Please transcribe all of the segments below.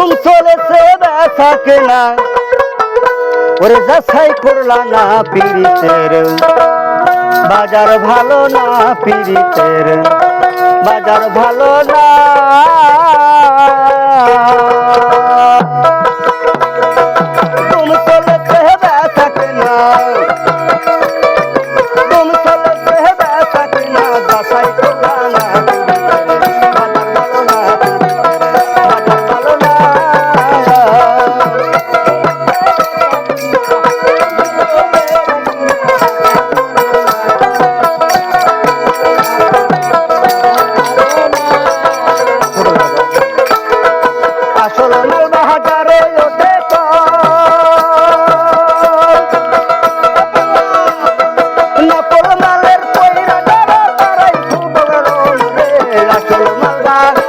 দুম চলেছে, ব্যথা কেনা ওরে যাচাই করলা না পিড়িতের। বাজার ভালো না পিড়িতের। বাজার ভালো না। 사랑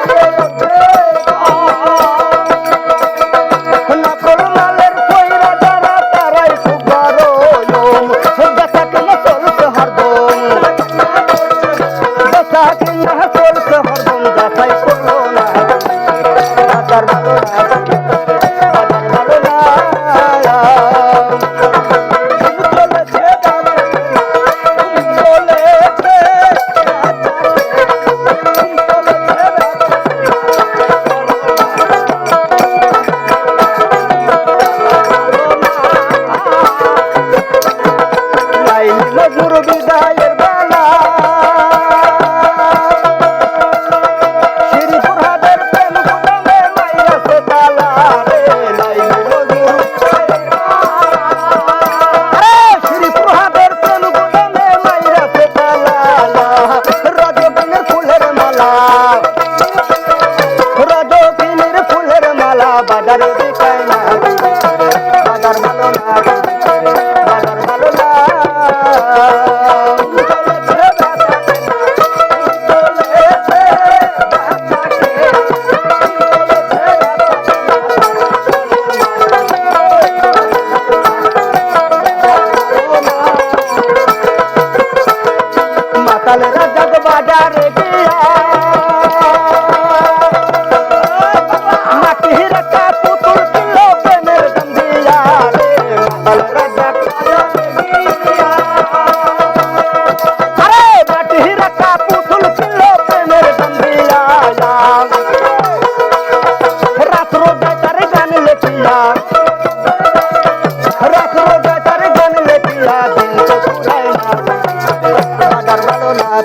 जग बाजार दिया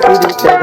happy to tell.